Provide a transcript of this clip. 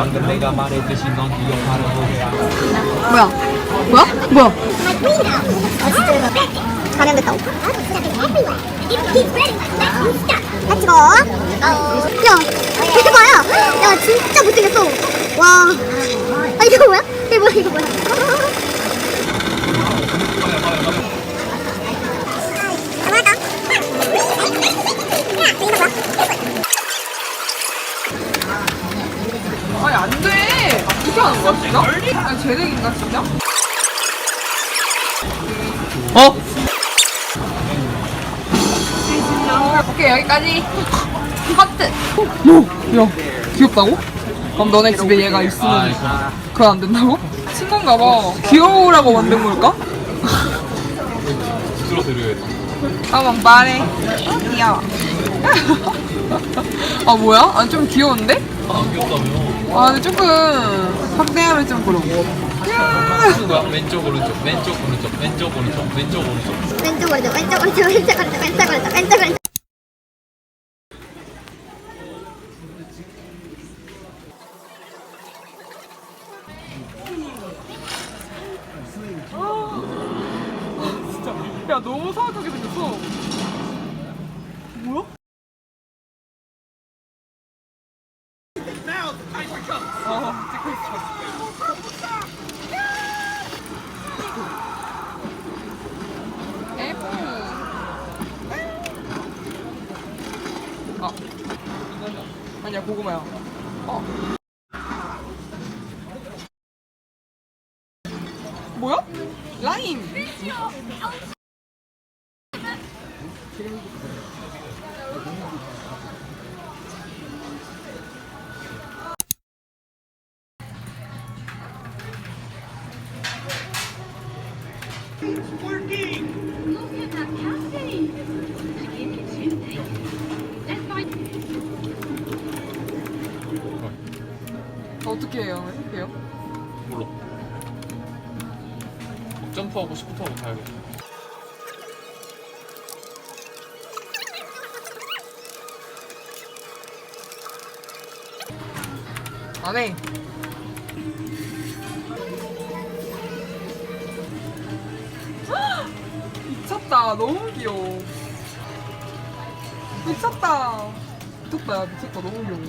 방금 내가 말했듯이 넌 기억하는 거야. 뭐야? 뭐야? 뭐야? 감염됐다고. 같이 가. 야, 이거 봐요. 야, 진짜 못생겼어. 와. 아, 이거 뭐야? 이거 뭐야, 이거 뭐야? 뭐할까? 야, 이거 뭐야? 아니 안 돼. 거야 진짜? 아니 재능인가 진짜? 어? 오케이 여기까지. 하트. 뭐? 야 귀엽다고? 그럼 너네 집에 얘가 있으면 아, 그건 안 된다고? 친구인가 봐. 귀여우라고 만든 걸까? 드려야 돼. 한번 말해. 어, 귀여워. 아 뭐야? 아 좀 귀여운데? 아, 귀엽다며. 아 근데 조금 확대하면 좀 그러고. 무슨 거야? 왼쪽, 오른쪽, 왼쪽, 오른쪽, 왼쪽, 오른쪽, 왼쪽, 오른쪽. 왼쪽 오른쪽 왼쪽 오른쪽 왼쪽 오른쪽 왼쪽 오른쪽 왼쪽 오른쪽 야 너무 사악하게 생겼어. 어. 아니야, 고구마야. 어. 뭐야? 라임. 어떻게 해요? 해요? 몰라. 점프하고 시프트하고 가야겠다. 안 해. 너무 귀여워. 미쳤다. 미쳤다. 야, 미쳤다. 너무 귀여워.